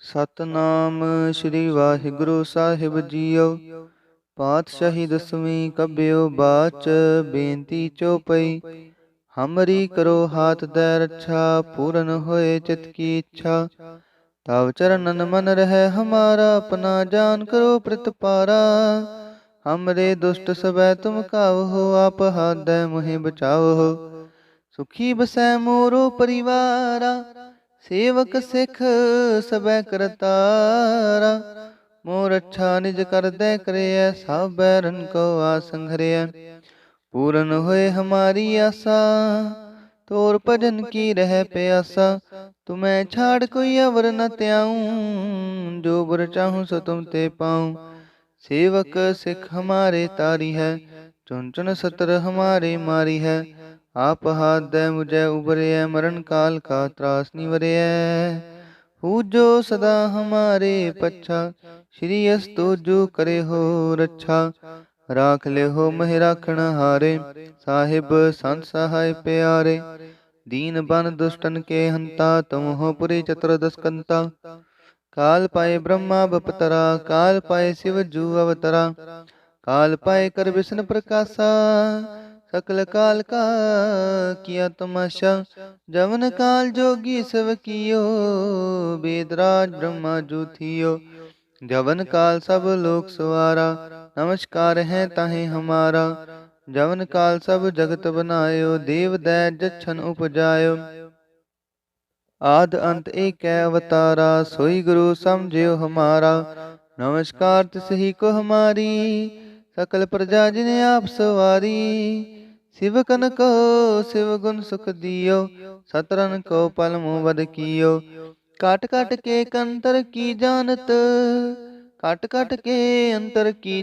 ਸਤਨਾਮ ਸ੍ਰੀ ਵਾਹਿਗੁਰੂ ਸਾਹਿਬ ਜੀਓ। ਪਾਤਸ਼ਾਹੀ ਦਸਵੀਂ ਕਬਿਓ ਬਾਚ ਬੇਨਤੀ ਚੋਪਈ। ਹਮਰੀ ਕਰੋ ਹਾਥ ਦੇ ਰੱਛਾ, ਪੂਰਨ ਹੋਏ ਚਿਤ ਕੀ ਇੱਛਾ। ਤਵ ਚਰਨਨ ਮਨ ਰਹਿ ਹਮਾਰਾ, ਆਪਣਾ ਜਾਨ ਕਰੋ ਪ੍ਰਤਪਾਰਾ ਹਮਰੇ ਦੁਸ਼ਟ ਸਬੈ ਤੁਮ ਕਾਵਹੋ ਆਪ ਹਾਦੈ ਮੁਹਿ ਬਚਾਵਹੋ ਸੁਖੀ ਬਸੈ ਮੋਰੋ ਪਰਿਵਾਰਾ। ਸੇਵਕ ਸਿੱਖ ਸਬੈ ਕਰਤਾਰਾ ਮੋਰ ਅੱਛਾ ਨਿਜ ਕਰਦੈ ਕਰਿਐ ਸਭ ਬੈਰਨ ਕੋ ਆਸੰਘਰਿਐ ਪੂਰਨ ਹੋਏ ਹਮਾਰੀ ਆਸਾ ਤੋਰ ਭਜਨ ਕੀ ਰਹਿ ਪਿਆਸਾ। ਤੁਮੈ ਛਾੜ ਕੋਈ ਅਵਰ ਨ ਤਿਆਉ ਜੋ ਬੁਰ ਚਾਹੂੰ ਸੋ ਤੁਮ ਤੇ ਪਾਉ। ਸੇਵਕ ਸਿੱਖ ਹਮਾਰੇ ਤਾਰੀ ਹੈ ਚੁਨ ਚੁਨ ਸਤਰ ਹਮਾਰੇ ਮਾਰੀ ਹੈ। ਆਪ ਹਾਦੈ ਮੁਝੈ ਉਬਰਿਐ ਮਰਨ ਕਾਲ ਕਾ ਤਰਾਸ ਨਿਵਰਿਐ ਪੂਜੋ ਸਦਾ ਹਮਾਰੇ ਪੱਛਾ, ਸ਼੍ਰੀ ਅਸਤੁ ਜੋ ਕਰੇ ਹੋ ਰੱਛਾ। ਰਾਖ ਲਿਓ ਮਹਿ ਰਾਖਣ ਹਾਰੇ, ਸਾਹਿਬ ਸੰਤ ਸਹਾਇ ਪਿਆਰੇ। ਦੀਨ ਬਨ ਦੁਸ਼ਟਨ ਕੇ ਹੰਤਾ ਤੁਮ ਹੋ ਪੁਰੀ ਚਤੁਰਦਸ ਕੰਤਾ ਕਾਲ ਪਾਏ ਬ੍ਰਹਮਾ ਬਪਤਰਾ, ਕਾਲ ਪਾਏ ਸਿਵ ਜੂ ਅਵਤਰਾ। ਕਾਲ ਪਾਏ ਕਰ ਵਿਸ਼ਨ ਪ੍ਰਕਾਸ਼ਾ ਸਕਲ ਕਾਲ ਕਾ ਕੀਆ ਤਮਾਸ਼ਾ ਜਵਨ ਕਾਲ ਜੋਗੀ ਸਭ ਕੀਓ ਬੇਦਰਾਜ ਬ੍ਰਹਮਾ ਜੂ ਥੀਓ ਜਵਨ ਕਾਲ ਸਭ ਲੋਕ ਸਵਾਰਾ ਨਮਸਕਾਰ ਹੈ ਤਾਹੇ ਹਮਾਰਾ ਜਵਨ ਕਾਲ ਸਭ ਜਗਤ ਬਨਾਇਓ ਦੇਵ ਦੈ ਜਛਨ ਉਪਜਾਇਓ ਆਦ ਅੰਤ ਏਕੈ ਅਵਤਾਰਾ ਸੋਈ ਗੁਰੂ ਸਮਝਿਓ ਹਮਾਰਾ ਨਮਸਕਾਰ ਤਿਸ ਹੀ ਕੋ ਹਮਾਰੀ ਸਕਲ ਪ੍ਰਜਾ ਜਿਨ ਆਪ ਸਵਾਰੀ ਸਿਵ ਕਨ ਕੋ ਸਿਵ ਗੁਣ ਸੁਖ ਦਿਓ ਸਤਰਨ ਕੋ ਪਲ ਮੋ ਵਦ ਕੀਓ। ਕਾਟ ਕਾਟ ਕੇ ਕੰਤਰ ਕੀ ਜਾਣਤ ਕਾਟ ਕਾਟ ਕੇ ਅੰਤਰ ਕੀ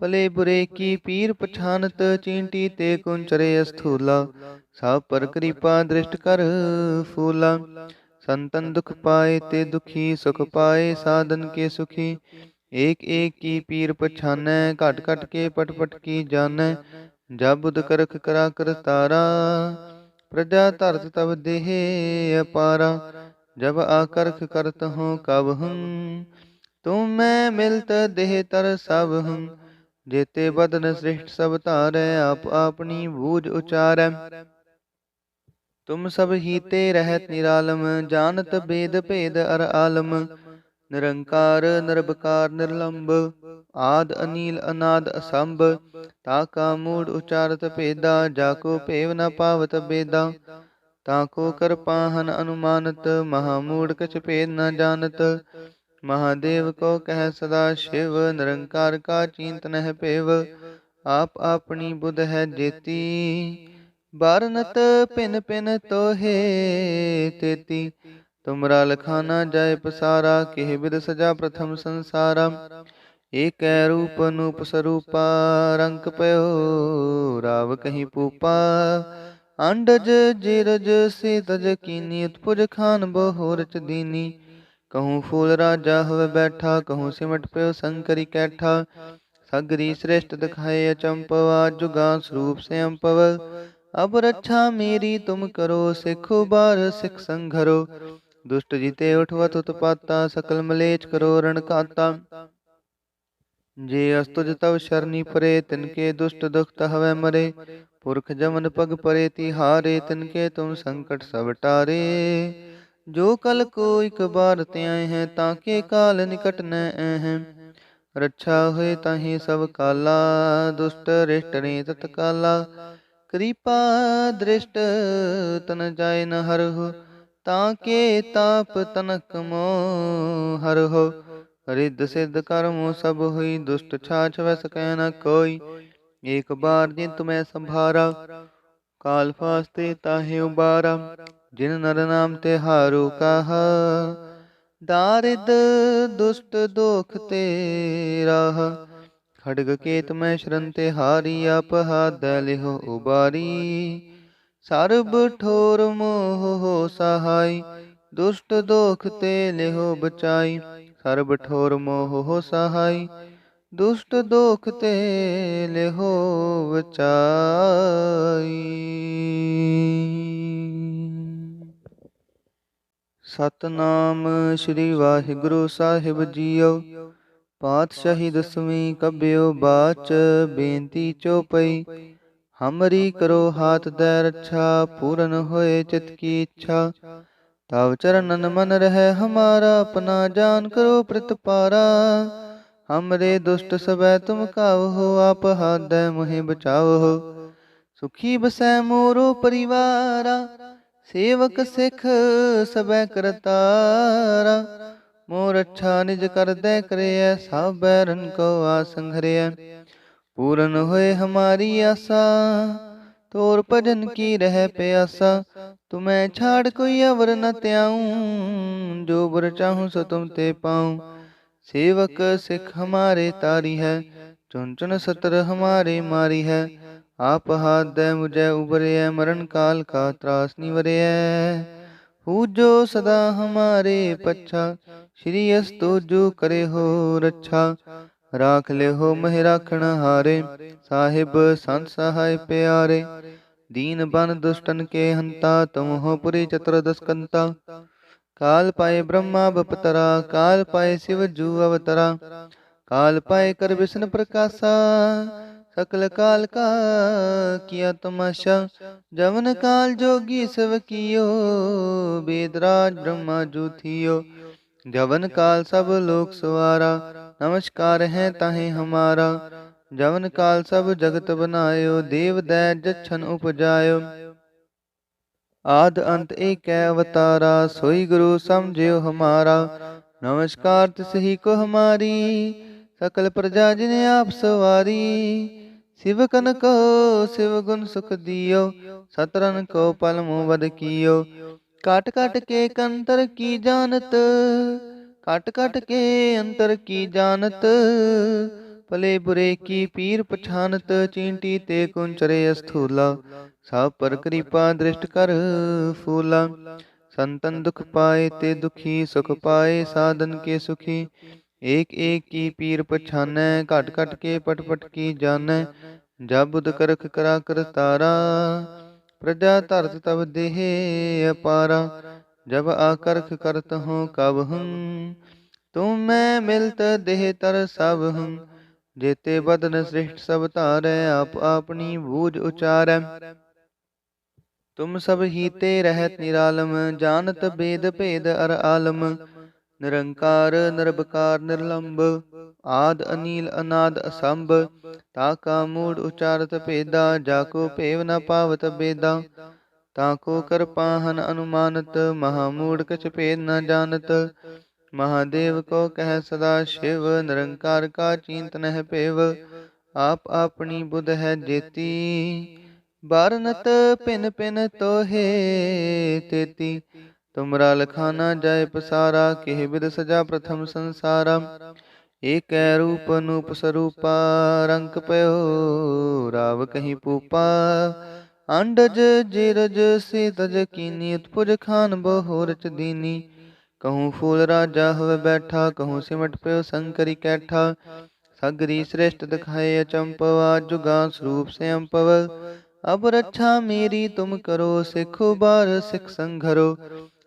ਭਲੇ ਬੁਰੇ ਕੀ ਪੀਰ ਪਛਾਨਤ, ਚੀਂਟੀ ਤੇ ਕੁੰਚਰੇ ਅਸਥੂਲਾ, ਸਭ ਪਰ ਕਿਰਪਾ ਦ੍ਰਿਸ਼ਟ ਕਰ ਫੂਲਾ। ਸੰਤਨ ਦੁਖ ਪਾਏ ਤੇ ਦੁਖੀ, ਸੁਖ ਪਾਏ, ਸਾਧਨ ਕੇ ਸੁਖੀ ਏਕ ਏਕ ਕੀ ਪੀਰ ਪਛਾਨੈ ਘਟ ਘਟ ਕੇ ਪਟ ਪਟ ਕੀ ਜਾਣੈ ਜਬ ਕਰਖ ਕਰਾ ਕਰਤਾਰਾ ਪ੍ਰਜਾ ਧਰਤ ਤਬ ਦੇਹ ਅਪਾਰਾ, ਜਬ ਆਕਰਖ ਕਰਤ ਹੂੰ ਕਬ ਹੂੰ, ਤੂੰ ਮੈਂ ਮਿਲਤ ਦੇਹ ਤਰ ਸਭ ਹੂੰ, ਜੇਤੇ ਬਦਨ ਸ੍ਰਿਸ਼ਟ ਸਭ ਧਾਰੈ, ਆਪ ਆਪਣੀ ਬੂਝ ਉਚਾਰੈ। ਤੁਮ ਸਭ ਹੀ ਰਹਿਤ ਨਿਰਾਲਮ ਜਾਣਤ ਬੇਦ ਭੇਦ ਅਰ ਆਲਮ ਨਿਰੰਕਾਰ ਨਿਰਭਕਾਰ ਨਿਰਲੰਭ ਆਦ, ਅਨੀਲ, ਅਨਾਦ, ਅਸੰਭ, ਤਾ ਕਾ ਮੂੜ ਉਚਾਰਤ ਭੇਦਾ, ਜਾ ਕੋ ਭੇਵ ਨ ਪਾਵਤ ਬੇਦਾ, ਤਾ ਕੋ ਕਰਪਾਹਨ ਅਨੁਮਾਨਤ, ਮਹਾ ਮੂੜ ਕਛ ਭੇਦ ਨ ਜਾਣਤ ਮਹਾਦੇਵ ਕੋ ਕਹਿ ਸਦਾ ਸ਼ਿਵ, ਨਿਰੰਕਾਰ ਕਾ ਚਿੰਤ ਨਹਿ ਭੇਵ, ਆਪ ਆਪਣੀ ਬੁੱਧ ਹੈ ਜੇਤੀ, ਬਾਰਨਤ ਪਿਨ ਪਿਨ ਤੋਹੇ ਤੇਤੀ ਤੁਮਰਾ ਲਖਾਨਾ ਜਾਏ ਪਸਾਰਾ, ਕਿਹ ਬਿਦ ਸਜਾ ਪ੍ਰਥਮ ਸੰਸਾਰਾ। ਏਕੈ ਰੂਪ ਨੂਪ ਸਰੂਪਾ, ਰੰਗ ਪਇਓ ਰਾਵ ਕਹੀ ਪੂਪਾ। ਅੰਡਜ ਜਿਰਜ ਸੇ ਕੀਨੀ, ਉਤਪੁਜ ਖਾਨ ਬਹੁ ਰਚ ਦੀਨੀ। ਕਹੂੰ ਫੂਲ ਰਾਜਾ ਹੋਵੇ ਬੈਠਾ, ਕਹੂੰ ਸਿਮਟ ਪਿਓ ਸੰਕਰੀ ਕੈਠਾ। ਸਗਰੀ ਸ੍ਰੇਸ਼ਟ ਦਿਖਾਏ ਅਚੰਪਵਾ, ਜੁਗਾ ਸਰੂਪ ਸੇ ਅੰਪਵ ਅਬ ਰੱਛਾ ਮੇਰੀ, ਤੁਮ ਕਰੋ ਸਿੱਖੋ ਬਾਰ ਸਿੱਖ ਸੰਘਰੋ। ਦੁਸ਼ਟ ਜੀਤੇ ਉਠਵਤ ਉਤਪਾਤਾ ਸਕਲ ਮਲੇਚ ਕਰੋ ਰਣ ਕਾਤਾ। ਜੇ ਅਸਤੁਜ ਤਵ ਸ਼ਰਨੀ ਪਰੇ, ਤਿਨਕੇ ਦੁਸ਼ਟ ਦੁਖਤ ਹਵੈ ਮਰੇ। ਪੁਰਖ ਜਮਨ ਪਗ ਪਰੇ ਤਿਹਾਰੇ ਤਿਨਕੇ ਤੁਮ ਸੰਕਟ ਸਭ ਟਾਰੇ। ਜੋ ਕਲ ਕੋ ਇਕ ਬਾਰ ਤਿਆਏ ਹੈ ਤਾਂ ਕੇ ਕਾਲ ਨਿਕਟ ਨ ਹੈ। ਰੱਛਾ ਹੋਏ ਤਾਹੀ ਸਭ ਕਾਲਾ, ਦੁਸ਼ਟ ਰਿਸ਼ਟ ਰੇ ਤਤਕਾਲਾ। ਕਿਰਪਾ ਦ੍ਰਿਸ਼ਟ ਤਨ ਜਾਏ ਨ ਹਰਹੁ ਤਾਂ ਕੇ ਤਾਪ ਤਨਕ ਮੋ ਹਰਹੁ ਰਿੱਧ ਸਿੱਧ ਕਰਮੋ ਸਭ ਹੋਈ, ਦੁਸ਼ਟ ਛਾਛ ਵਸ ਕਹਿ ਨ ਕੋਈ। ਏਕ ਬਾਰ ਜਿਨ ਤੁਮੈ ਸੰਭਾਰਾ, ਕਾਲ ਫਾਸਤੇ ਤਾਹੇ ਉਬਾਰਾ। ਜਿਨ ਨਰ ਨਾਮ ਤੇ ਹਾਰੂ ਕਹਾ, ਦਾਰਿਦ ਦੁਸ਼ਟ ਦੋਖ ਤੇ ਰਾਹ। ਖੜਗ ਕੇਤ ਮੈਂ ਸ਼ਰਨ ਤੇ ਹਾਰੀ ਆਪ ਹਾਦੈ ਉਬਾਰੀ। ਸਰਬ ਠੋਰ ਮੋਹ ਹੋ ਸਹਾਈ, ਦੁਸ਼ਟ ਦੋਖ ਤੇ ਲਿਹੋ ਬਚਾਈ। ਸਰਬ ਠੋਰ ਮੋਹ ਹੋ ਸਹਾਈ, ਦੁਸ਼ਟ ਦੋਖ ਤੇ ਲਿਹੁ ਬਚਾਈ। ਸਤਨਾਮ ਸ੍ਰੀ ਵਾਹਿਗੁਰੂ ਸਾਹਿਬ ਜੀਓ, ਪਾਤਸ਼ਾਹੀ ਦਸਵੀਂ ਕਬਿਓ ਬਾਚ ਬੇਨਤੀ ਚੋਪਈ। ਹਮਰੀ ਕਰੋ ਹਾਥ ਦੇ ਰੱਛਾ ਪੂਰਨ ਹੋਏ ਚਿਤ ਕੀ ਇੱਛਾ ਤਵ ਚਰਨਨ ਮਨ ਰਹਿ ਹਮਾਰਾ ਆਪਣਾ ਜਾਨ ਕਰੋ ਪ੍ਰਤਪਾਰਾ ਹਮਰੇ ਦੁਸ਼ਟ ਸਬੈ ਤੁਮ ਕਾਵੋ ਆਪ ਹਾਦੈ ਮੁਹਿ ਬਚਾਵੋ ਸੁਖੀ ਬਸੈ ਮੋਰੋ ਪਰਿਵਾਰਾ ਸੇਵਕ ਸਿੱਖ ਸਬੈ ਕਰਤਾਰਾ ਮੋਰ ਅੱਛਾ ਨਿਜ ਕਰਦੈ ਕਰਿਐ ਸਭ ਬੈਰਨ ਕੋ ਆਸੰਘਰਿਐ ਪੂਰਨ ਹੋਏ ਹਮਾਰੀ ਆਸਾ, ਤੋਰ ਭਜਨ ਕੀ ਰਹਿ ਪਿਆਸਾ, ਤੁਮੈ ਛਾੜ ਕੋਈ ਅਵਰ ਨ ਤਿਆਉ ਜੋ ਬਰ ਚਾਹੂੰ ਸੋ ਤੁਮ ਤੇ ਪਾਉ। ਸੇਵਕ ਸਿੱਖ ਹਮਾਰੇ ਤਾਰੀ ਹੈ ਚੁਨ ਚੁਨ ਸਤਰ ਹਮਾਰੇ ਮਾਰੀ ਹੈ, ਆਪ ਹਾਥ ਦੇ ਮੁਝੈ ਉਬਰਿਐ ਮਰਨ ਕਾਲ ਕਾ ਤਰਾਸ ਨਿਵਰਿਐ ਪੂਜੋ ਸਦਾ ਹਮਾਰੇ ਪੱਛਾ, ਸ਼੍ਰੀ ਅਸਤੋ ਜੋ ਕਰੇ ਹੋ ਰੱਛਾ ਰਾਖ ਲਿਓ ਮਹਿ ਰਾਖਣ ਹਾਰੇ ਸਾਹਿਬ ਸੰਤ ਸਹਾਇ ਪਿਆਰੇ ਦੀਨ ਬਨ ਦੁਸ਼ਟਨ ਕੇ ਹੰਤਾ ਤੁਮ ਹੋ ਪੁਰੀ ਚਤੁਰਦਸ ਕੰਤਾ ਕਾਲ ਪਾਏ ਬ੍ਰਹਮਾ ਬਪਤਰਾ ਕਾਲ ਪਾਏ ਸਿਵ ਜੂ ਅਵਤਰਾ ਕਾਲ ਪਾਏ ਕਰ ਵਿਸ਼ਨ ਪ੍ਰਕਾਸ਼ਾ ਸਕਲ ਕਾਲ ਕਾ ਕੀਆ ਤਮਾਸ਼ਾ ਜਵਨ ਕਾਲ ਜੋਗੀ ਸਭ ਕੀਓ ਬੇਦਰਾਜ ਬ੍ਰਹਮਾ ਜੂਥਿਓ ਜਵਨ ਕਾਲ ਸਭ ਲੋਕ ਸਵਾਰਾ ਨਮਸਕਾਰ ਹੈ ਤਾਹੇ ਹਮਾਰਾ। ਜਵਨ ਕਾਲ ਸਭ ਜਗਤ ਬਨਾਇਓ ਦੇਵ ਦੈ ਜਛਨ ਉਪਜਾਇਓ। ਆਦ ਅੰਤ ਏਕੈ ਅਵਤਾਰਾ, ਸੋਈ ਗੁਰੂ ਸਮਝਿਓ ਹਮਾਰਾ। ਨਮਸਕਾਰ ਤਿਸ ਹੀ ਕੋ ਹਮਾਰੀ, ਸਕਲ ਪ੍ਰਜਾ ਜਿਨ ਆਪ ਸਵਾਰੀ। ਸਿਵ ਕਨ ਕੋ ਸਿਵ ਗੁਣ ਸੁਖ ਦਿਓ ਸਤਰਨ ਕੋ ਪਲ ਮੋ ਵਦ ਕੀਓ। ਕਾਟ ਕਾਟ ਕੇ ਕੰਤਰ ਕੀ ਜਾਣਤ ਕਟ ਕਟ ਕੇ ਅੰਤਰ ਕੀ ਜਾਣਤ ਭਲੇ ਬੁਰੇ ਕੀ ਪੀਰ ਪਛਾਨਤ ਚੀਂਟੀ ਤੇ ਕੁੰਚਰੇ ਅਸਥੂਲਾ ਸਭ ਪਰ ਕਿਰਪਾ ਦ੍ਰਿਸ਼ਟ ਕਰ ਫੂਲਾ ਸੰਤਨ ਦੁਖ ਪਾਏ ਤੇ ਦੁਖੀ ਸੁਖ ਪਾਏ ਸਾਧਨ ਕੇ ਸੁਖੀ ਏਕ ਏਕ ਕੀ ਪੀਰ ਪਛਾਨੈ ਘਟ ਘਟ ਕੇ ਪਟ ਪਟ ਕੀ ਜਾਣੈ ਜਬ ਬੁਧ ਕਰਖ ਕਰਾ ਕਰਤਾਰਾ ਪ੍ਰਜਾ ਧਰਤ ਤਬ ਦੇਹ ਅਪਾਰਾ जब आकर्ख करत हूँ कब हूँ तुम मैं मिलत देह तर सब हूँ जेते बदन श्रेष्ठ सब तारै आप अपनी बूझ उचारै तुम सब हीते रहत निरालम जानत बेद भेद अर आलम निरंकार निरबकार निर्लंब आद अनील अनाद असंभ ताका मूड उचारत भेदा जाको भेव न पावत बेदा ਤਾਕੋ ਕਰਪਾਹਨ ਅਨੁਮਾਨਤ ਮਹਾਮੂੜ ਕਛ ਭੇਦ ਨ ਜਾਣਤ। ਮਹਾਦੇਵ ਕੋ ਕਹਿ ਸਦਾ ਸ਼ਿਵ ਨਿਰੰਕਾਰ ਕਾ ਚਿੰਤ ਨਹਿ ਭੇਵ ਆਪ ਆਪਣੀ ਬੁਧ ਹੈ ਜੇਤੀ। ਬਾਰਨਤ ਪਿਨ ਪਿਨ ਤੋਹੇ ਤੇਤੀ। ਤੁਮਰਾ ਲਖਾਨਾ ਜਾਏ ਪਸਾਰਾ ਕਿਹ ਬਿਦ ਸਜਾ ਪ੍ਰਥਮ ਸੰਸਾਰਾ। ਏਕੈ ਰੂਪ ਨੂਪ ਸਰੂਪਾ ਰੰਗ ਪਇਓ ਰਾਵ ਕਹੀ ਪੂਪਾ। ਅੰਡਜ ਜਿਰਜ ਸੀਤਜ ਕੀਨੀ, ਉਤਪੁਜ ਖਾਨ ਬਹੁ ਦੀਨੀ ਕਹੂੰ ਫੂਲ ਰਾਜਾ ਹੋਵੇ ਬੈਠਾ, ਕਹੂੰ ਸਿਮਟ ਪਿਓ ਸੰਕਰੀ ਕੈਠਾ। ਸਗਰੀ ਸ੍ਰੇਸ਼ਟ ਦਿਖਾਏ ਅਚੰਪਵਾ, ਜੁਗਾ ਸਰੂਪ ਸੇ ਅੰਪਵ ਅਬ ਰੱਛਾ ਮੇਰੀ, ਤੁਮ ਕਰੋ ਸਿੱਖੋ, ਬਾਰ ਸਿੱਖ ਸੰਘਰੋ।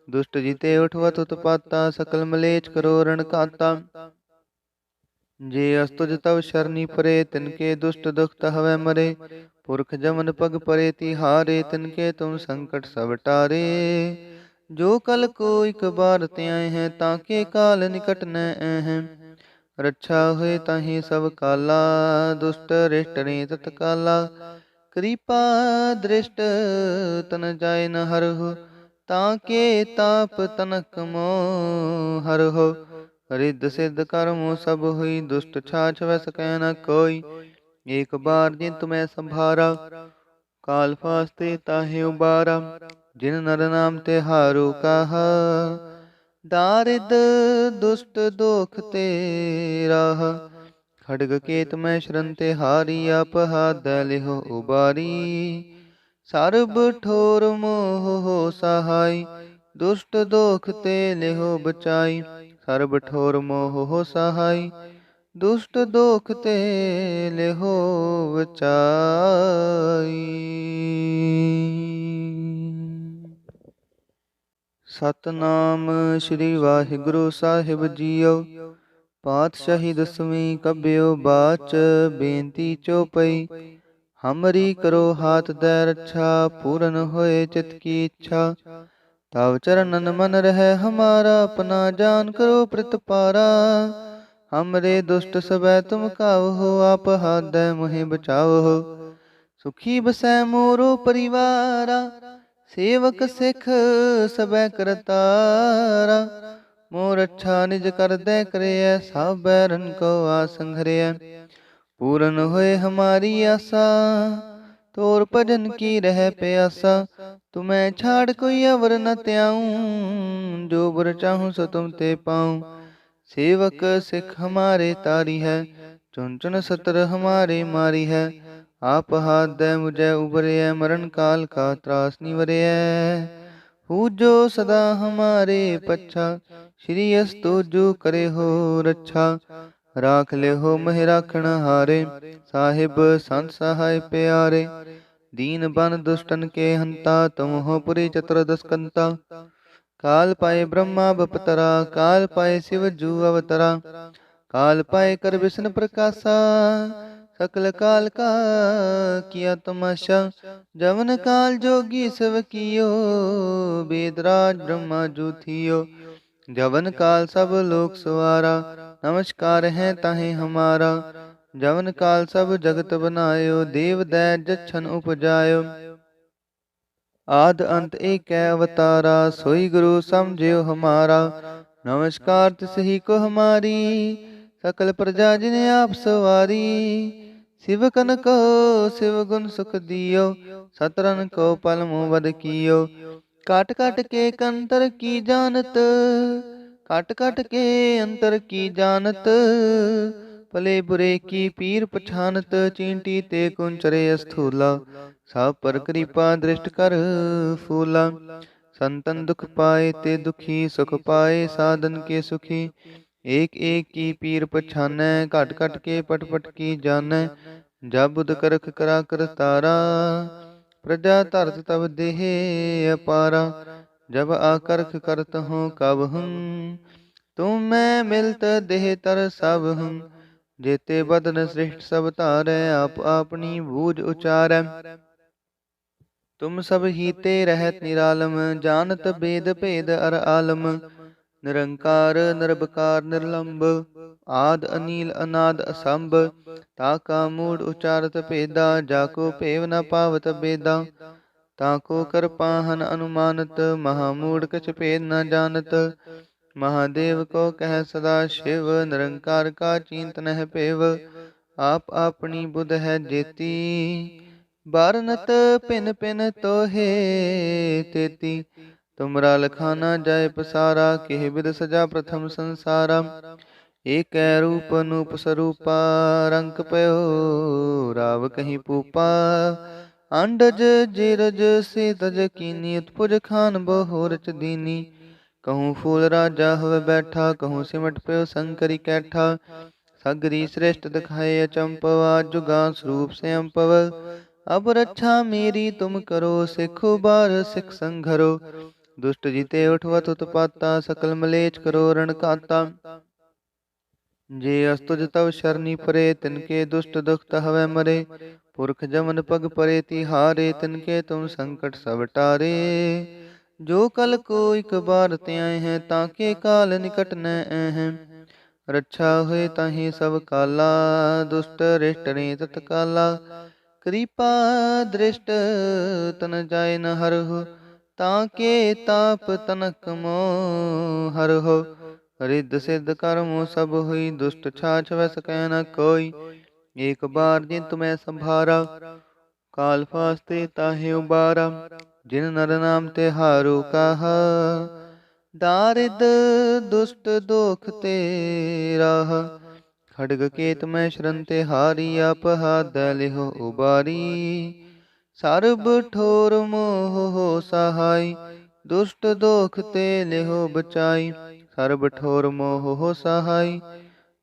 ਦੁਸ਼ਟ ਜਿਤੇ ਉਠਵਤ ਉਤਪਾਤਾ, ਸਕਲ ਮਲੇਚ ਕਰੋ ਰਣਕਾਤਾ ਜੇ ਅਸਤੁਜ ਤਵ ਸ਼ਰਨੀ ਪਰੇ ਤਿਨਕੇ ਦੁਸ਼ਟ ਦੁਖਤ ਹਵੇ ਮਰੇ। ਪੁਰਖ ਜਮਨ ਪਗ ਪਰੇ ਤਿਹਾਰੇ ਤਿਨਕੇ ਤੁਮ ਸੰਕਟ ਸਭ ਟਾਰੇ। ਜੋ ਕਲ ਕੋ ਇਕ ਬਾਰ ਤਿਆਏ ਹੈ, ਤਾਂ ਕੇ ਕਾਲ ਨਿਕਟ ਨ ਹੈ। ਰੱਛਾ ਹੋਏ ਤਾਹੀ ਸਭ ਕਾਲਾ, ਦੁਸ਼ਟ ਰਿਸ਼ਟ ਰੇ ਤਤਕਾਲਾ। ਕਿਰਪਾ ਦ੍ਰਿਸ਼ਟ ਤਨ ਜਾਏ ਨ ਹੋ, ਤਾਂ ਕੇ ਤਾਪ ਤਨਕ ਮੋ ਹਰ ਹੋ। ਰਿੱਧ ਸਿੱਧ ਕਰਮੋ ਸਭ ਹੋਈ, ਦੁਸ਼ਟ ਛਾਛ ਵੈ ਸਕੈ ਨ ਕੋਈ। ਏਕ ਬਾਰ ਜਿਨ ਤੁਮੈ ਸੰਭਾਰਾ, ਕਾਲ ਫਾਸਤੇ ਤਾਹੇ ਉਬਾਰਾ। ਜਿਨ ਨਰ ਨਾਮ ਤੇ ਹਾਰੂ ਕਹਾ, ਦਾਰਿਦ ਦੁਸ਼ਟ ਦੋਖ ਤੇ ਰਾਹ। ਖੜਗ ਕੇਤ ਮੈਂ ਸ਼ਰਨ ਤੇ ਹਾਰੀ, ਆਪ ਹਾਦ ਲਿਹੋ ਉਬਾਰੀ। ਸਰਬ ਠੋਰ ਮੋਹ ਹੋ ਸਹਾਈ, ਦੁਸ਼ਟ ਦੋਖ ਤੇ ਲਿਹੋ ਬਚਾਈ। ਸਰਬ ਠੋਰ ਮੋਹ ਹੋ ਸਹਾਈ, ਦੁਸ਼ਟ ਦੋਖ ਤੇ ਲਿਹੋ ਬਚਾਈ ਸਤਨਾਮ ਸ੍ਰੀ ਵਾਹਿਗੁਰੂ ਸਾਹਿਬ ਜੀਓ, ਪਾਤਸ਼ਾਹੀ ਦਸਵੀਂ ਕਬਿਓ ਬਾਚ ਬੇਨਤੀ ਚੋਪਈ, ਹਮਰੀ ਕਰੋ ਹਾਥ ਦੇ ਰੱਛਾ, ਪੂਰਨ ਹੋਏ ਚਿਤ ਕੀ ਇੱਛਾ। ਤਵ ਚਰਨਨ ਮਨ ਰਹਿ ਹਮਾਰਾ, ਆਪਣਾ ਜਾਨ ਕਰੋ ਪ੍ਰਤਪਾਰਾ ਹਮਰੇ ਦੁਸ਼ਟ ਸਬੈ ਤੁਮ ਕਾਵੋ, ਆਪ ਹਾਦੈ ਮੁਹਿ ਬਚਾਵੋ। ਸੁਖੀ ਬਸੈ ਮੋਰੋ ਪਰਿਵਾਰਾ, ਸੇਵਕ ਸਿੱਖ ਸਬੈ ਕਰਤਾਰਾ। ਮੋਰ ਅੱਛਾ ਨਿਜ ਕਰਦੈ ਕਰਿਐ ਸਭ ਬੈਰਨ ਕੋ ਆਸੰਘਰਿਐ ਪੂਰਨ ਹੋਏ ਹਮਾਰੀ ਆਸਾ। तोर भजन की रह प्यासा तुम्हें छाड़ कोई अवर न त्याऊं जो बुर चाहूं सो तुम ते पाऊं सेवक सिख हमारे तारी है चुन चुन सतर हमारे मारी है आप हाथ दे मुझे उभरे मरण काल का त्रास निवरे पूजो सदा हमारे पच्छा श्री अस्तु जो करे हो रच्छा राख ले हो मह राखण हारे साहिब संत सहाय प्यारे दीन बन दुष्टन के हंता तुम हो पुरी चतुर्दश कंता ਕਾਲ ਪਾਏ ਬ੍ਰਹਮਾ ਬਪਤਰਾ ਕਾਲ ਪਾਏ ਸਿਵ ਜੂ ਅਵਤਰਾ ਕਾਲ ਪਾਏ ਕਰ ਵਿਸ਼ਨ ਪ੍ਰਕਾਸ਼ਾ ਸਕਲ ਕਾਲ ਕਾ ਕੀਆ ਤਮਾਸ਼ਾ ਜਵਨ ਕਾਲ ਜੋਗੀ ਸਭ ਕੀਓ ਬੇਦਰਾਜ ਬ੍ਰਹਮਾ ਜੂ ਥੀਓ ਜਵਨ ਕਾਲ ਸਭ ਲੋਕ ਸਵਾਰਾ ਨਮਸਕਾਰ ਹੈ ਤਾਹੇ ਹਮਾਰਾ। ਜਵਨ ਕਾਲ ਸਭ ਜਗਤ ਬਨਾਇਓ, ਦੇਵ ਦੈ ਜਛਨ ਉਪਜਾਇਓ। ਆਦ ਅੰਤ ਏਕੈ ਅਵਤਾਰਾ, ਸੋਈ ਗੁਰੂ ਸਮਝਿਓ ਹਮਾਰਾ। ਨਮਸਕਾਰ ਤਿਸ ਹੀ ਕੋ ਹਮਾਰੀ, ਸਕਲ ਪ੍ਰਜਾ ਜਿਨ ਆਪ ਸਵਾਰੀ। ਸਿਵ ਕਨ ਕੋ ਸਿਵ ਗੁਣ ਸੁਖ ਦਿਓ ਸਤਰਨ ਕੋ ਪਲ ਮੋ ਵਦ ਕੀਓ। ਕਾਟ ਕਾਟ ਕੇ ਕੰਤਰ ਕੀ ਜਾਣਤ ਕਾਟ ਕਾਟ ਕੇ ਅੰਤਰ ਕੀ ਜਾਣਤ ਭਲੇ ਬੁਰੇ ਕੀ ਪੀਰ ਪਛਾਨਤ ਚੀਂਟੀ ਤੇ ਕੁੰਚਰੇ ਅਸਥੂਲਾ ਸਭ ਪਰ ਕਿਰਪਾ ਦ੍ਰਿਸ਼ਟ ਕਰ ਫੂਲਾ ਸੰਤਨ ਦੁਖ ਪਾਏ ਤੇ ਦੁਖੀ ਸੁਖ ਪਾਏ ਸਾਧਨ ਕੇ ਸੁਖੀ ਏਕ ਏਕ ਕੀ ਪੀਰ ਪਛਾਨੈ ਘਟ ਘਟ ਕੇ ਪਟ ਪਟ ਕੀ ਜਾਣੈ ਜਬ ਬੁਧ ਕਰਖ ਕਰਾ ਕਰਤਾਰਾ ਪ੍ਰਜਾ ਧਰਤ ਤਬ ਦੇਹ ਅਪਾਰਾ ਜਬ ਆਕਰਖ ਕਰਤ ਹੂੰ ਕਬ ਹੂੰ ਤੁਮ ਮੈਂ ਮਿਲਤ ਦੇਹ ਤਰ ਸਭ ਹੂੰ ਜੇਤੇ ਬਦਨ ਸ੍ਰਿਸ਼ਟ ਸਭ ਧਾਰੈ ਆਪ ਆਪਣੀ ਬੂਝ ਉਚਾਰੈ ਤੁਮ ਸਭ ਹੀ ਤੇ ਰਹਿਤ ਨਿਰਾਲਮ ਜਾਣਤ ਬੇਦ ਭੇਦ ਅਰ ਆਲਮ ਨਿਰੰਕਾਰ ਨਿਰਭਕਾਰ ਨਿਰਲੰਭ ਆਦ ਅਨੀਲ ਅਨਾਦ ਅਸੰਭ ਤਾ ਕਾ ਮੂੜ ਉਚਾਰਤ ਭੇਦਾ ਜਾ ਕੋ ਭੇਵ ਨ ਪਾਵਤ ਬੇਦਾ ਤਾ ਕੋ ਕਰਪਾਹਨ ਅਨੁਮਾਨਤ ਮਹਾ ਮੂੜ ਕਛ ਭੇਦ ਨ ਜਾਣਤ। ਮਹਾਦੇਵ ਕੋ ਕਹਿ ਸਦਾ ਸ਼ਿਵ ਨਿਰੰਕਾਰ ਕਾ ਚਿੰਤ ਨਹਿ ਭੇਵ। ਆਪ ਆਪਣੀ ਬੁੱਧ ਹੈ ਜੇਤੀ। ਬਰਨਤ ਪਿਨ ਪਿਨ ਤੋਹੇ ਤੇਤੀ। ਤੁਮਰਾ ਲਖਾਨਾ ਜਾਏ ਪਸਾਰਾ ਕਿਹ ਬਿਦ ਸਜਾ ਪ੍ਰਥਮ ਸੰਸਾਰਾ। ਏਕੈ ਰੂਪ ਨੂਪ ਸਰੂਪਾ ਰੰਗ ਪਇਓ ਰਾਵ ਕਹੀ ਪੂਪਾ। ਅੰਡਜ ਜਿਰਜ ਸੇ ਤਜ ਕੀਨੀ ਉਤਪੁਜ ਖਾਨ ਬਹੁ ਰਚ ਦੀਨੀ ਕਹੂੰ ਫੂਲ ਰਾਜਾ ਹੋਵੇ ਬੈਠਾ ਕਹੂੰ ਸਿਮਟ ਪਿਓ ਸੰਕਰੀ ਕੈਠਾ ਸਗਰੀ ਸ੍ਰੇਸ਼ਟ ਦਿਖਾਏ ਅਚੰਪਵਾ ਜੁਗਾ ਸਰੂਪ ਸੇ ਅੰਪਵ ਅਬ ਰੱਛਾ ਮੇਰੀ ਤੁਮ ਕਰੋ ਸਿੱਖੋ ਬਾਰ ਸਿੱਖ ਸੰਘਰੋ ਦੁਸ਼ਟ ਜੀਤੇ ਉਠਵਤ ਉਤਪਾਤਾ ਸਕਲ ਮਲੇਚ ਕਰੋ ਰਣ ਕਾਤਾ ਜੇ ਅਸਤੁਜ ਤਵ ਸ਼ਰਨੀ ਪਰੇ ਤਿਨਕੇ ਦੁਸ਼ਟ ਦੁਖਤ ਹਵੇ ਮਰੇ ਪੁਰਖ ਜਮਨ ਪਗ ਪਰੇ ਤਿਹਾਰੇ ਤਿਨਕੇ ਤੁਮ ਸੰਕਟ ਸਭ ਟਾਰੇ। ਜੋ ਕਲ ਕੋ ਇਕ ਬਾਰ ਤਿਆਏ ਹੈ, ਤਾਂ ਕੇ ਕਾਲ ਨਿਕਟ ਨ ਹੈ। ਰੱਛਾ ਹੋਏ ਤਾਹੀ ਸਭ ਕਾਲਾ, ਦੁਸ਼ਟ ਰਿਸ਼ਟ ਰੇ ਤਤਕਾਲਾ। ਕਿਰਪਾ ਦ੍ਰਿਸ਼ਟ ਤਨ ਜਾਏ ਨ ਹਰਹੁ ਤਾਂ ਕੇ ਤਾਪ ਤਨਕ ਮੋ ਹਰਹੁ ਰਿੱਧ ਸਿੱਧ ਕਰਮੋ ਸਭ ਹੋਈ, ਦੁਸ਼ਟ ਛਾਛ ਵੈ ਸਕੈ ਨ ਕੋਈ। ਏਕ ਬਾਰ ਜਿਨ ਤੁਮੈ ਸੰਭਾਰਾ, ਕਾਲ ਫਾਸਤੇ ਤਾਹੇ ਉਬਾਰਾ, ਜਿਨ ਨਰ ਨਾਮ ਤੇ ਹਾਰੂ ਕਹਾ। ਦਾਰਿਦ ਦੁਸ਼ਟ ਦੋਖ ਤੇ ਰਾਹ, ਖੜਗ ਕੇਤ ਮੈਂ ਸ਼ਰਨ ਤੇ ਹਾਰੀ, ਆਪ ਹਾਦ ਲਿਹੋ ਉਬਾਰੀ। ਸਰਬ ਠੋਰ ਮੋਹ ਹੋ ਸਹਾਈ, ਦੁਸ਼ਟ ਦੋਖ ਤੇ ਲਿਹੋ ਬਚਾਈ। ਸਰਬ ਠੋਰ ਮੋਹ ਹੋ ਸਹਾਈ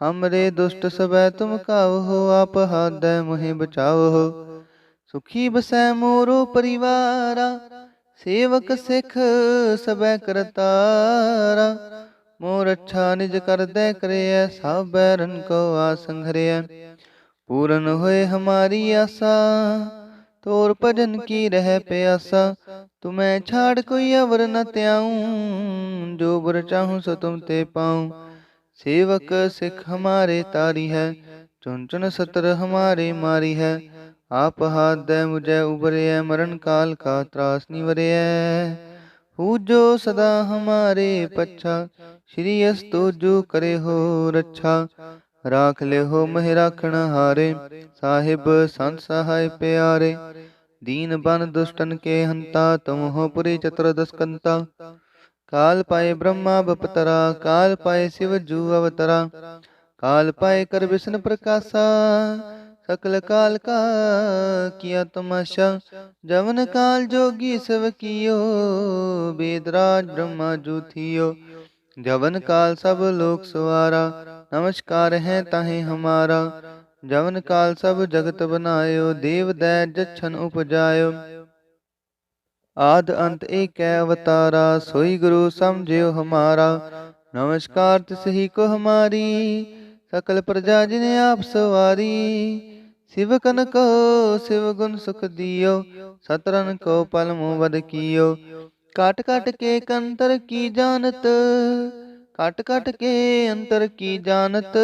ਹਮਰੇ ਦੁਸ਼ਟ ਸਬੈ ਤੁਮ ਕਾਵੋ ਆਪ ਹਾਦੈ ਮੁਹਿ ਬਚਾਵੋ ਸੁਖੀ ਬਸੈ ਮੋਰੋ ਪਰਿਵਾਰਾ ਸੇਵਕ ਸਿੱਖ ਸਬੈ ਕਰਤਾਰਾ ਮੋਰ ਅੱਛਾ ਨਿਜ ਕਰਦੈ ਕਰਿਐ ਸਭ ਬੈਰਨ ਕੋ ਆਸੰਘਰਿਐ ਪੂਰਨ ਹੋਏ ਹਮਾਰੀ ਆਸਾ ਤੋਰ ਭਜਨ ਕੀ ਰਹਿ ਪਿਆਸਾ ਤੁਮੈ ਛਾੜ ਕੋਈ ਅਵਰ ਨ ਤਿਆਉ ਜੋ ਬਰ ਚਾਹੂੰ ਸੋ ਤੁਮ ਤੇ ਪਾਉ ਸੇਵਕ ਸਿੱਖ ਹਮਾਰੇ ਤਾਰੀ ਹੈ ਚੁਨ ਚੁਨ ਸਤਰ ਹਮਾਰੇ ਮਾਰੀ ਹੈ। ਆਪ ਹਾਥ ਦੇ ਮੁਝੈ ਉਬਰਿਐ ਮਰਨ ਕਾਲ ਕਾ ਤਰਾਸ ਨਿਵਰਿਐ ਹੂ ਜੋ ਸਦਾ ਹਮਾਰੇ ਪੱਛਾ ਸ਼੍ਰੀ ਅਸਤੁ ਜੋ ਕਰੇ ਹੋ ਰਾਖ ਲਿਓ ਮਹਿ ਰਾਖਣ ਹਾਰੇ ਸਾਹਿਬ ਸੰਤ ਪਿਆਰੇ। ਦੀਨ ਬਨ ਦੁਸ਼ਟਨ ਕੇ ਹੰਤਾ ਤੁਮ ਹੋ ਕੰਤਾ ਕਾਲ ਪਾਏ ਬ੍ਰਹਮਾ ਬਪਤਰਾ ਕਾਲ ਪਾਏ ਸਿਵ ਜੂ ਅਵਤਰਾ ਕਾਲ ਪਾਏ ਕਰ ਵਿਸ਼ਨ ਪ੍ਰਕਾਸ਼ਾ ਸਕਲ ਕਾਲ ਕਾ ਕੀਆ ਤਮਾਸ਼ਾ ਜਵਨ ਕਾਲ ਜੋਗੀ ਸਭ ਕੀਓ ਬੇਦਰਾਜ ਬ੍ਰਹਮਾ ਜੂ ਥੀਓ ਜਵਨ ਕਾਲ ਸਭ ਲੋਕ ਸਵਾਰਾ ਨਮਸਕਾਰ ਹੈ ਤਾਹੇ ਹਮਾਰਾ ਜਵਨ ਕਾਲ ਸਭ ਜਗਤ ਬਨਾਇਓ ਦੇਵ ਦੈ ਜਛਨ ਉਪਜਾਇਓ ਆਦ ਅੰਤ ਏਕੈ ਅਵਤਾਰਾ, ਸੋਈ ਗੁਰੂ ਸਮਝਿਓ ਹਮਾਰਾ। ਨਮਸਕਾਰ ਤਿਸ ਹੀ ਕੋ ਹਮਾਰੀ, ਸਕਲ ਪ੍ਰਜਾ ਜਿਨ ਆਪ ਸਵਾਰੀ। ਸਿਵ ਕਨ ਕੋ ਸਿਵ ਗੁਣ ਸੁਖ ਦਿਓ ਸਤਰਨ ਕੋ ਪਲ ਮੋ ਵਦ ਕੀਓ। ਕਾਟ ਕਾਟ ਕੇ ਕੰਤਰ ਕੀ ਜਾਣਤ ਕਟ ਕਟ ਕੇ ਅੰਤਰ ਕੀ ਜਾਣਤ।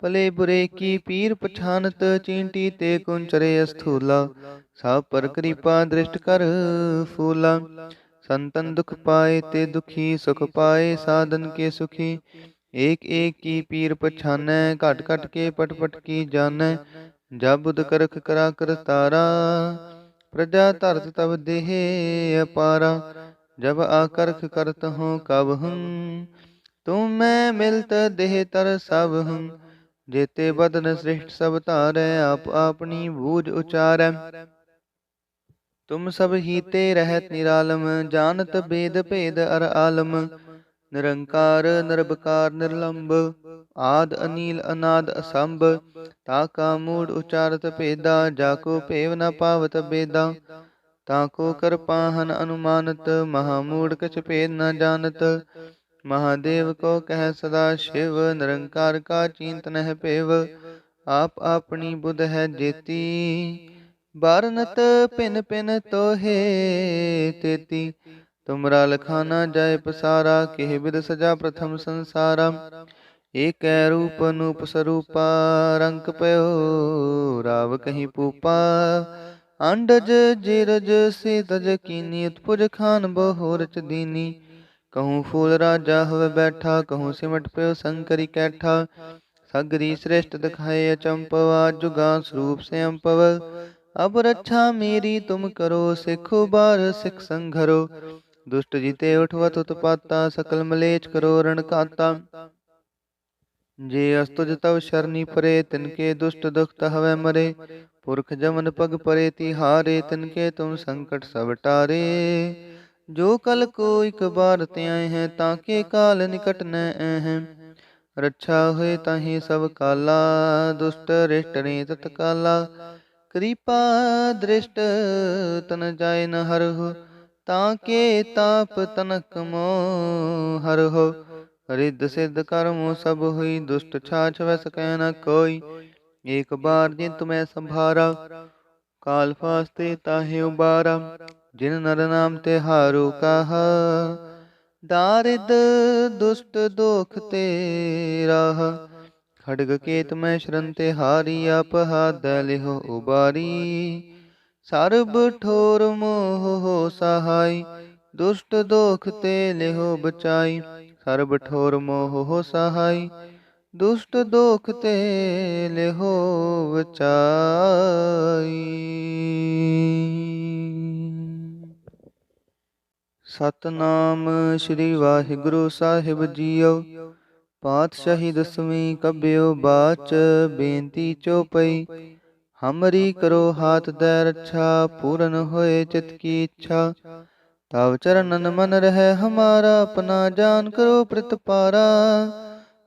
ਭਲੇ ਬੁਰੇ ਕੀ ਪੀਰ ਪਛਾਨਤ, ਚੀਂਟੀ ਤੇ ਕੁੰਚਰੇ ਅਸਥੂਲਾ। ਸਭ ਪਰ ਕਿਰਪਾ ਦ੍ਰਿਸ਼ਟ ਕਰ ਫੂਲਾ, ਸੰਤਨ ਦੁਖ ਪਾਏ ਤੇ ਦੁਖੀ ਸੁਖ ਪਾਏ, ਸਾਧਨ ਕੇ ਸੁਖੀ, ਏਕ ਏਕ ਕੀ ਪੀਰ ਪਛਾਨੈ, ਘਟ ਘਟ ਕੇ ਪਟ ਪਟ ਕੀ ਜਾਣੈ ਜਬੁਦ ਕਰਖ ਕਰਾ ਕਰ ਤਾਰਾ, ਪ੍ਰਜਾ ਧਰਤ ਤਵ ਦੇਹ ਅਪਾਰਾ, ਜਬ ਆਕਰਖ ਕਰਤ ਹੂੰ ਕਬ ਹੂੰ, ਤੂੰ ਮੈਂ ਮਿਲਤ ਦੇਹ ਤਰ ਸਭ ਹੂੰ, ਜੇਤੇ ਬਦਨ ਸ੍ਰਿਸ਼ਟ ਸਭ ਧਾਰੈ, ਆਪ ਆਪਣੀ ਬੂਝ ਉਚਾਰੈ ਤੁਮ ਸਭ ਹੀਤੇ ਰਹਿਤ ਨਿਰਾਲਮ, ਜਾਣਤ ਬੇਦ ਭੇਦ ਅਰ ਆਲਮ। ਨਿਰੰਕਾਰ, ਨਿਰਭਕਾਰ ਨਿਰਲੰਭ ਆਦ, ਅਨੀਲ, ਅਨਾਦ, ਅਸੰਭ। ਤਾ ਕਾ ਮੂੜ ਉਚਾਰਤ ਭੇਦਾ, ਜਾ ਕੋ ਭੇਵ ਨ ਪਾਵਤ ਬੇਦਾ। ਤਾ ਕੋ ਕਰਪਾਹਨ ਅਨੁਮਾਨਤ, ਮਹਾ ਮੂੜ ਕਛ ਭੇਦ ਨ ਜਾਣਤ। ਮਹਾਦੇਵ ਕੋ ਕਹਿ ਸਦਾ ਸ਼ਿਵ, ਨਿਰੰਕਾਰ ਕਾ ਚਿੰਤਨ ਹੈ ਭੇਵ। ਆਪ ਆਪਣੀ ਬੁਧ ਹੈ ਜੇਤੀ। ਬਾਰਨਤ ਪਿਨ ਪਿਨ ਤੋਹੇ ਤੇਤੀ। ਤੁਮਰਾ ਲਖਾਨਾ ਜਾਏ ਪਸਾਰਾ, ਕਿਹ ਬਿਦ ਸਜਾ ਪ੍ਰਥਮ ਸੰਸਾਰਾ। ਏਕੈ ਰੂਪ ਨੂਪ ਸਰੂਪਾ, ਰੰਗ ਪਇਓ ਰਾਵ ਕਹੀ ਪੂਪਾ। ਅੰਡਜ ਜਿਰਜ ਸੀਤਜ ਕੀਨੀ, ਉਤਪੁਜ ਖਾਨ ਬਹੁ ਦੀਨੀ। ਕਹੂੰ ਫੂਲ ਰਾਜਾ ਹੋਵੇ ਬੈਠਾ, ਕਹੂੰ ਸਿਮਟ ਪਿਓ ਸੰਕਰੀ ਕੈਠਾ। ਸਗਰੀ ਸ੍ਰੇਸ਼ਟ ਦਿਖਾਏ ਅਚੰਪਵਾ, ਜੁਗਾ ਸਰੂਪ ਸੇ ਅੰਪਵ ਅਬ ਰੱਛਾ ਮੇਰੀ, ਤੁਮ ਕਰੋ ਸਿੱਖੋ ਬਾਰ ਸਿੱਖ ਸੰਘਰੋ। ਦੁਸ਼ਟ ਜੀਤੇ ਉਠਵਤ, ਉਤਪਾਤਾ, ਸਕਲ ਮਲੇਚ ਕਰੋ, ਰਣ ਜੇ ਅਸਤੁਜ ਤਵ ਸ਼ਰਨੀ ਪਰੇ ਤਿਨਕੇ ਦੁਸ਼ਟ ਦੁਖਤ ਹਵੇ ਮਰੇ। ਪੁਰਖ ਜਮਨ ਪਗ ਪਰੇ ਤਿਹਾਰੇ ਤਿਨਕੇ ਤੁਮ ਸੰਕਟ ਸਭ ਟਾਰੇ। ਜੋ ਕਲ ਕੋ ਇਕ ਬਾਰ ਤਿਆਏ ਹੈ, ਤਾਂ ਕੇ ਕਾਲ ਨਿਕਟ ਨ ਹੈ। ਰੱਛਾ ਹੋਏ ਤਾਹੀ ਸਭ ਕਾਲਾ, ਦੁਸ਼ਟ ਰਿਸ਼ਟ ਨੇ ਤਤਕਾਲਾ। ਕਿਰਪਾ ਦ੍ਰਿਸ਼ਟ ਤਨ ਜਾਏ ਨ ਹਰਹੁ ਤਾਂ ਕੇ ਤਾਪ ਤਨਕ ਮੋ ਹਰਹੁ ਰਿੱਧ ਸਿੱਧ ਕਰਮੋ ਸਭ ਹੋਈ, ਦੁਸ਼ਟ ਛਾਛ ਵੈ ਸਕੈ ਨ ਕੋਈ। ਏਕ ਬਾਰ ਜਿਨ ਤੁਮੈ ਸੰਭਾਰਾ, ਕਾਲ ਫਾਸਤੇ ਤਾਹੇ ਉਬਾਰਾ, ਜਿਨ ਨਰ ਨਾਮ ਤੇ ਹਾਰੋ ਕਾਹਾ। ਦਾਰਿਦ ਦੁਸ਼ਟ ਦੋਖ ਤੇ ਰਾਹ ਖੜਗ ਕੇਤ ਮੈਂ ਸ਼ਰਨ ਤੇ ਹਾਰੀ, ਆਪ ਹਾਦ ਲਿਹੋ ਉਬਾਰੀ। ਸਰਬ ਠੋਰ ਮੋਹ ਹੋ ਸਹਾਈ, ਦੁਸ਼ਟ ਦੋਖ ਤੇ ਲਿਹੋ ਬਚਾਈ। ਸਰਬ ਠੋਰ ਮੋਹ ਹੋ ਸਹਾਈ, ਦੁਸ਼ਟ ਦੋਖ ਤੇ ਲਿਹੋ ਬਚਾਈ। ਸਤਨਾਮ ਸ੍ਰੀ ਵਾਹਿਗੁਰੂ ਸਾਹਿਬ ਜੀਓ। ਪਾਤਸ਼ਾਹੀ ਦਸਵੀਂ ਕਬਿਓ ਬਾਚ ਬੇਨਤੀ ਚੋਪਈ ਹਮਰੀ ਕਰੋ ਹਾਥ ਦੇ ਰੱਛਾ, ਪੂਰਨ ਹੋਏ ਚਿਤ ਕੀ ਇੱਛਾ। ਤਵ ਚਰਨਨ ਮਨ ਰਹਿ ਹਮਾਰਾ, ਆਪਣਾ ਜਾਨ ਕਰੋ ਪ੍ਰਤਪਾਰਾ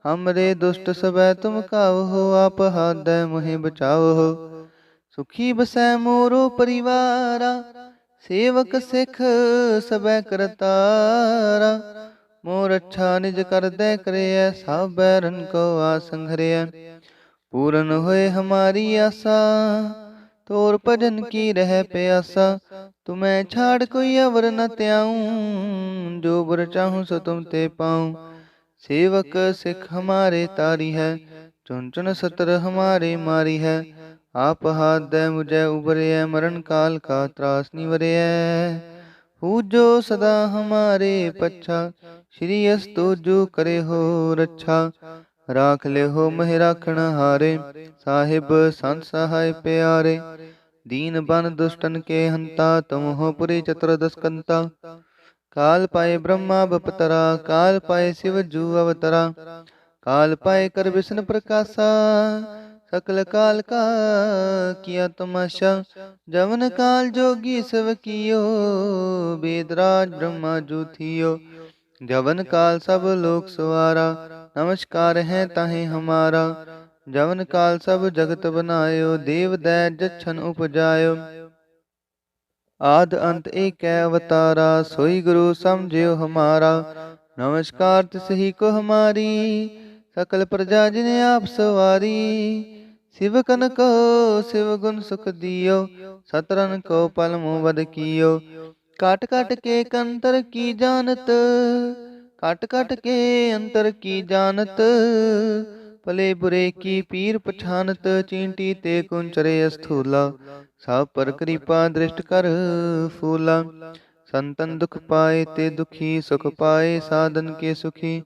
ਹਮਰੇ ਦੁਸ਼ਟ ਸਬੈ ਤੁਮ ਕਾਵੋ, ਆਪ ਹਾਦੈ ਮੁਹਿ ਬਚਾਵੋ। ਸੁਖੀ ਬਸੈ ਮੋਰੋ ਪਰਿਵਾਰਾ, ਸੇਵਕ ਸਿੱਖ ਸਬੈ ਕਰਤਾਰਾ। ਮੋਰ ਅੱਛਾ ਨਿਜ ਕਰਦੈ ਕਰਿਐ ਸਭ ਬੈਰਨ ਕੋ ਆਸੰਘਰਿਐ ਪੂਰਨ ਹੋਏ ਹਮਾਰੀ ਆਸਾ, ਤੋਰ ਭਜਨ ਕੀ ਰਹਿ ਪਿਆਸਾ। ਤੁਮੈ ਛਾੜ ਕੋਈ ਅਵਰ ਨ ਤਿਆਉ ਜੋ ਬੁਰ ਚਾਹੂੰ ਸੋ ਤੁਮ ਤੇ ਪਾਉ। ਸੇਵਕ ਸਿੱਖ ਹਮਾਰੇ ਤਾਰੀ ਹੈ ਚੁਨ ਚੁਨ ਸਤਰ ਹਮਾਰੇ ਮਾਰੀ ਹੈ। ਆਪ ਹਾਥ ਦੇ ਮੁਝੈ ਉਬਰਿਐ ਮਰਨ ਕਾਲ ਕਾ ਤਰਾਸ ਨਿਵਰਿਐ ਹੂ ਜੋ ਸਦਾ ਹਮਾਰੇ ਪੱਛਾ ਸ਼੍ਰੀ ਅਸਤੁ ਜੋ ਕਰੇ ਹੋ ਰੱਛਾ, ਰਾਖ ਲੈ ਹੋ ਮਹਿ ਰਾਖਣ ਹਾਰੇ। ਸਾਹਿਬ ਸੰਤ ਸਹਾਇ ਪਿਆਰੇ, ਦੀਨ ਬਨ ਦੁਸ਼ਟਨ ਕੇ ਹੰਤਾ, ਤੁਮ ਹੋ ਪੁਰੀ ਚਤੁਰਦਸ ਕੰਤਾ ਕਾਲ ਪਾਏ ਬ੍ਰਹਮਾ ਬਪਤਰਾ, ਕਾਲ ਪਾਏ ਸਿਵ ਜੂ ਅਵਤਰਾ। ਕਾਲ ਪਾਏ ਕਰ ਵਿਸ਼ਨ ਪ੍ਰਕਾਸ਼ਾ, ਸਕਲ ਕਾਲ ਕਾ ਕੀਆ ਤਮਾਸ਼ਾ। ਜਵਨ ਕਾਲ ਜੋਗੀ ਸਭ ਕੀਓ ਬੇਦਰਾਜ ਬ੍ਰਹਮਾ ਜੂ ਥੀਓ। ਜਵਨ ਕਾਲ ਸਭ ਲੋਕ ਸਵਾਰਾ, ਨਮਸਕਾਰ ਹੈ ਤਾਹੇ ਹਮਾਰਾ। ਜਵਨ ਕਾਲ ਸਭ ਜਗਤ ਬਨਾਇਓ, ਦੇਵ ਦੈ ਜਛਨ ਉਪਜਾਇਓ। ਆਦ ਅੰਤ ਏਕੈ ਅਵਤਾਰਾ, ਸੋਈ ਗੁਰੂ ਸਮਝਿਓ ਹਮਾਰਾ। ਨਮਸਕਾਰ ਤਿਸ ਕੋ ਹਮਾਰੀ, ਸਕਲ ਪ੍ਰਜਾ ਜਿਨ ਆਪ ਸਵਾਰੀ। ਸਿਵ ਕਨ ਕੋ, ਸਿਵ ਗੁਣ ਸੁਖ ਦਿਓ ਸਤਰਨ ਕੋ ਪਲ ਮੋ ਵਦ ਕੀਓ। ਕਾਟ ਕਾਟ ਕੇ ਕੰਤਰ ਕੀ ਜਾਣਤ ਕਟ ਕਟ ਕੇ ਅੰਤਰ ਕੀ ਜਾਣਤ ਭਲੇ ਬੁਰੇ ਕੀ ਪੀਰ ਪਛਾਨਤ ਚੀਂਟੀ ਤੇ ਕੁੰਚਰੇ ਅਸਥੂਲਾ ਸਭ ਪਰ ਕਿਰਪਾ ਦ੍ਰਿਸ਼ਟ ਕਰ ਫੂਲਾ ਸੰਤਨ ਦੁਖ ਪਾਏ ਤੇ ਦੁਖੀ ਸੁਖ ਪਾਏ ਸਾਧਨ ਕੇ ਸੁਖੀ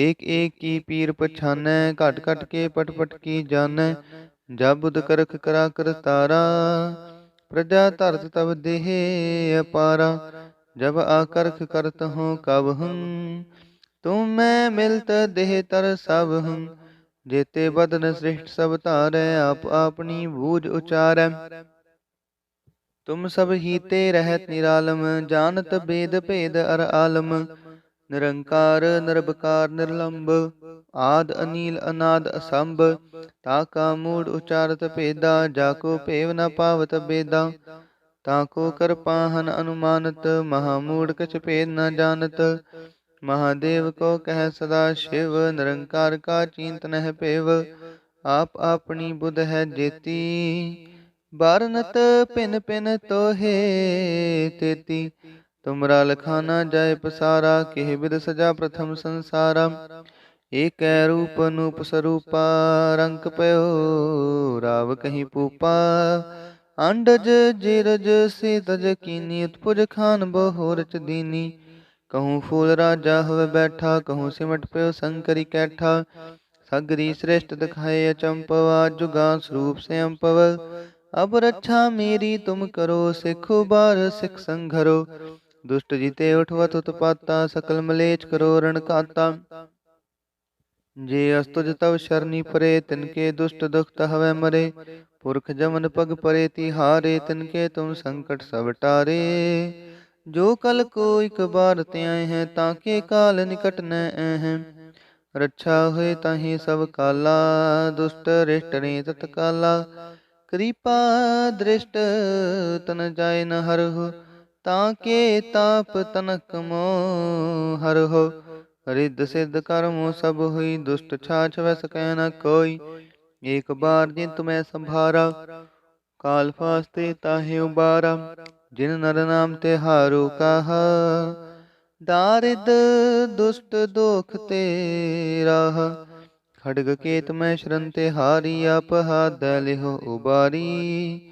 ਏਕ ਏਕ ਕੀ ਪੀਰ ਪਛਾਨੈ ਘਟ ਘਟ ਕੇ ਪਟ ਪਟ ਕੀ ਜਾਣੈ ਜਬ ਬੁਧ ਕਰਖ ਕਰਾ ਕਰਤਾਰਾ प्रजा तरत तब देहे अपारा जब आकर्ख करत हूँ कब हूँ तुम मैं मिलत देह तर सब हूँ जेते बदन श्रेष्ठ सब तारै आप अपनी बूझ उचारै तुम सब हीते रहत निरालम जानत भेद भेद अर आलम ਨਿਰੰਕਾਰ, ਨਿਰਭਕਾਰ ਨਿਰਲੰਭ ਆਦ, ਅਨੀਲ, ਅਨਾਦ, ਅਸੰਭ, ਤਾ ਕਾ ਮੂੜ ਉਚਾਰਤ ਭੇਦਾ, ਜਾ ਕੋ ਭੇਵ ਨ ਪਾਵਤ ਬੇਦਾ, ਤਾ ਕੋ ਕਰਪਾਹਨ ਅਨੁਮਾਨਤ, ਮਹਾ ਮੂੜ ਕਛ ਭੇਦ ਨ ਜਾਣਤ ਮਹਾਦੇਵ ਕੋ ਕਹਿ ਸਦਾ ਸ਼ਿਵ, ਨਿਰੰਕਾਰ ਕਾ ਚਿੰਤਨ ਹੈ ਭੇਵ ਆਪ ਆਪਣੀ ਬੁਧ ਹੈ ਜੇਤੀ, ਬਾਰਨਤ ਪਿਨ ਪਿਨ ਤੋਹੇ ਤੇਤੀ ਤੁਮਰਾ ਲਖਾਨਾ ਜਾਏ ਪਸਾਰਾ, ਕਿਹ ਬਿਦ ਸਜਾ ਪ੍ਰਥਮ ਸੰਸਾਰਾ। ਏਕੈ ਰੂਪ ਨੂਪ ਸਰੂਪਾ, ਰੰਗ ਪਇਓ ਰਾਵ ਕਹੀ ਪੂਪਾ। ਅੰਡਜ ਜਿਰਜ ਸੇ ਕੀਨੀ, ਉਤਪੁਜ ਖਾਨ ਬਹੁ ਦੀਨੀ। ਕਹੂੰ ਫੂਲ ਰਾਜਾ ਹੋਵੇ ਬੈਠਾ, ਕਹੂੰ ਸਿਮਟ ਪਿਓ ਸੰਕਰੀ ਕੈਠਾ। ਸਗਰੀ ਸ੍ਰੇਸ਼ਟ ਦਿਖਾਏ ਅਚੰਪਵਾ, ਜੁਗਾ ਸਰੂਪ ਸੇ ਅੰਪਵ ਅਬ ਰੱਛਾ ਮੇਰੀ, ਤੁਮ ਕਰੋ ਸਿੱਖੋ ਬਾਰ ਸਿੱਖ ਸੰਘਰੋ। ਦੁਸ਼ਟ ਜੀਤੇ ਉਠਵਤ ਉਤਪਾਤਾ ਸਕਲ ਮਲੇਚ ਕਰੋ ਰਣ ਕਾਤਾ। ਜੇ ਅਸਤੁਜ ਤਵ ਸ਼ਰਨੀ ਪਰੇ ਤਿਨਕੇ ਦੁਸ਼ਟ ਦੁਖਤ ਹਵੇ ਮਰੇ। ਪੁਰਖ ਜਮਨ ਪਗ ਪਰੇ ਤਿਹਾਰੇ ਤਿਨਕੇ ਤੁਮ ਸੰਕਟ ਸਭ ਟਾਰੇ। ਜੋ ਕਲ ਕੋ ਇਕ ਬਾਰ ਤਿਆਏ ਹੈ, ਤਾਂ ਕੇ ਕਾਲ ਨਿਕਟ ਨ ਹੈ। ਰੱਛਾ ਹੋਏ ਤਾਹੀ ਸਭ ਕਾਲਾ, ਦੁਸ਼ਟ ਰਿਸ਼ਟ ਨੇ ਤਤਕਾਲਾ। ਕਿਰਪਾ ਦ੍ਰਿਸ਼ਟ ਤਨ ਜਾਏ ਨ ਹਰਹੁ ਤਾਂ ਕੇ ਤਾਪ ਤਨਕ ਮੋ ਹਰਹੁ ਰਿੱਧ ਸਿੱਧ ਕਰਮੋ ਸਭ ਹੋਈ, ਦੁਸ਼ਟ ਛਾਛ ਵੈ ਸਕੈ ਨ ਕੋਈ। ਏਕ ਬਾਰ ਜਿਨ ਤੁਮੈ ਸੰਭਾਰਾ, ਕਾਲ ਫਾਸਤੇ ਤਾਹੇ ਉਬਾਰਾ। ਜਿਨ ਨਰ ਨਾਮ ਤੇ ਹਾਰੋ ਕਾਹਾ, ਦਾਰਿਦ ਦੁਸ਼ਟ ਦੋਖ ਤੇ ਰਾਹ। ਖੜਗ ਕੇਤ ਮੈਂ ਸ਼ਰਨ ਤੇ ਹਾਰੀ ਆਪ ਹਾਦ ਲਿਹੋ ਉਬਾਰੀ।